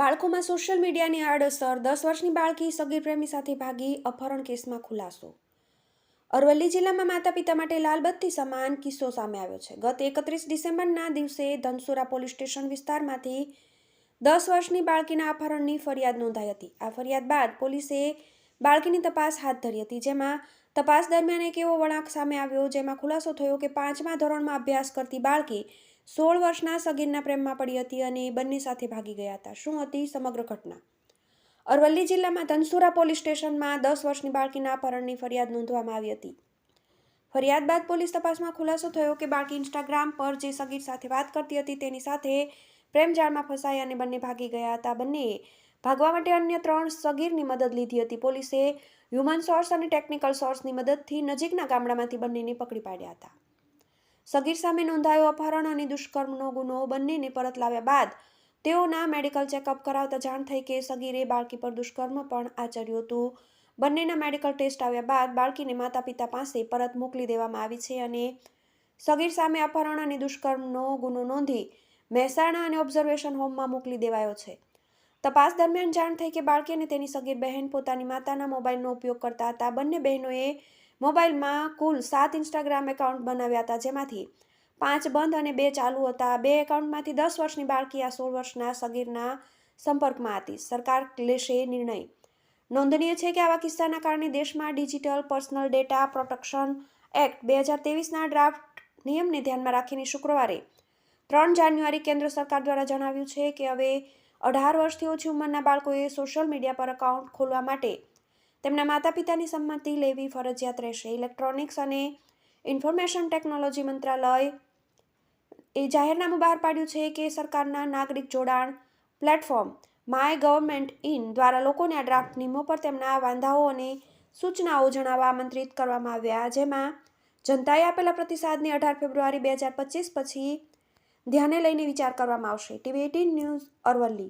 બાળકોમાં સોશિયલ મીડિયાની આડઅસર, દસ વર્ષની બાળકી સગીર પ્રેમી સાથે ભાગી અપહરણ કેસમાં ખુલાસો. અરવલ્લી જિલ્લામાં માતા પિતા માટે લાલબત્તી સમાન કિસ્સો સામે આવ્યો છે. ગત એકત્રીસ ડિસેમ્બરના દિવસે ધનસુરા પોલીસ સ્ટેશન વિસ્તારમાંથી દસ વર્ષની બાળકીના અપહરણની ફરિયાદ નોંધાઈ હતી. આ ફરિયાદ બાદ પોલીસે બાળકીની તપાસ હાથ ધરી હતી, જેમાં તપાસ દરમિયાન એક એવો વળાંક સામે આવ્યો, જેમાં ખુલાસો થયો કે પાંચમા ધોરણમાં અભ્યાસ કરતી બાળકી સોળ વર્ષના સગીરના પ્રેમમાં પડી હતી અને બંને સાથે ભાગી ગયા હતા. શું હતી? સમગ્ર ઘટના. અરવલ્લી જિલ્લામાં ધનસુરા પોલીસ સ્ટેશનમાં દસ વર્ષની બાળકીના અપહરણની ફરિયાદ નોંધવામાં આવી હતી. ફરિયાદ બાદ પોલીસ તપાસમાં ખુલાસો થયો કે બાળકી ઇન્સ્ટાગ્રામ પર જે સગીર સાથે વાત કરતી હતી તેની સાથે પ્રેમજાળમાં ફસાઈ અને બંને ભાગી ગયા હતા. બંનેએ ભાગવા માટે અન્ય ત્રણ સગીરની મદદ લીધી હતી. પોલીસે હ્યુમન સોર્સ અને ટેકનિકલ સોર્સની મદદથી નજીકના ગામડામાંથી બંનેને પકડી પાડ્યા હતા. સગીર સામે નોંધાયો અપહરણ અને દુષ્કર્મનો ગુનો બંનેને પરત લાવ્યા બાદ તેઓના મેડિકલ ચેકઅપ કરાવતા જાણ થઈ કે સગીરે બાળકી પર દુષ્કર્મ પણ આચર્યું હતું. બંનેના મેડિકલ ટેસ્ટ આવ્યા બાદ બાળકીને માતા પિતા પાસે પરત મોકલી દેવામાં આવી છે અને સગીર સામે અપહરણ અને દુષ્કર્મનો ગુનો નોંધી મહેસાણા અને ઓબ્ઝર્વેશન હોમમાં મોકલી દેવાયો છે. તપાસ દરમિયાન જાણ થઈ કે બાળકી અને તેની સગીર બહેન પોતાની માતાના મોબાઈલનો ઉપયોગ કરતા હતા. બંને બહેનોએ મોબાઈલમાં કુલ સાત ઇન્સ્ટાગ્રામ એકાઉન્ટ બનાવ્યા હતા, જેમાંથી પાંચ બંધ અને બે ચાલુ હતા. બે એકાઉન્ટમાંથી દસ વર્ષની બાળકી આ સોળ વર્ષના સગીરના સંપર્કમાં હતી. સરકાર લેશે નિર્ણય. નોંધનીય છે કે આવા કિસ્સાના કારણે દેશમાં digital personal data protection act બે હજાર તેવીસના ડ્રાફ્ટ નિયમને ધ્યાનમાં રાખીને શુક્રવારે ત્રણ જાન્યુઆરી કેન્દ્ર સરકાર દ્વારા જણાવ્યું છે કે હવે અઢાર વર્ષથી ઓછી ઉંમરના બાળકોએ સોશિયલ મીડિયા પર એકાઉન્ટ ખોલવા માટે તેમના માતા પિતાની સંમતિ લેવી ફરજિયાત રહેશે. ઇલેક્ટ્રોનિક્સ અને ઇન્ફોર્મેશન ટેકનોલોજી મંત્રાલય એ જાહેરનામું બહાર પાડ્યું છે કે સરકારના નાગરિક જોડાણ પ્લેટફોર્મ માય ગવર્મેન્ટ ઇન દ્વારા લોકોને આ ડ્રાફ્ટ નિયમો પર તેમના વાંધાઓ અને સૂચનાઓ જણાવવા આમંત્રિત કરવામાં આવ્યા. જેમાં જનતાએ આપેલા પ્રતિસાદને અઢાર ફેબ્રુઆરી બે હજાર પચીસ પછી ધ્યાને લઈને વિચાર કરવામાં આવશે. TV eighteen news Aravalli.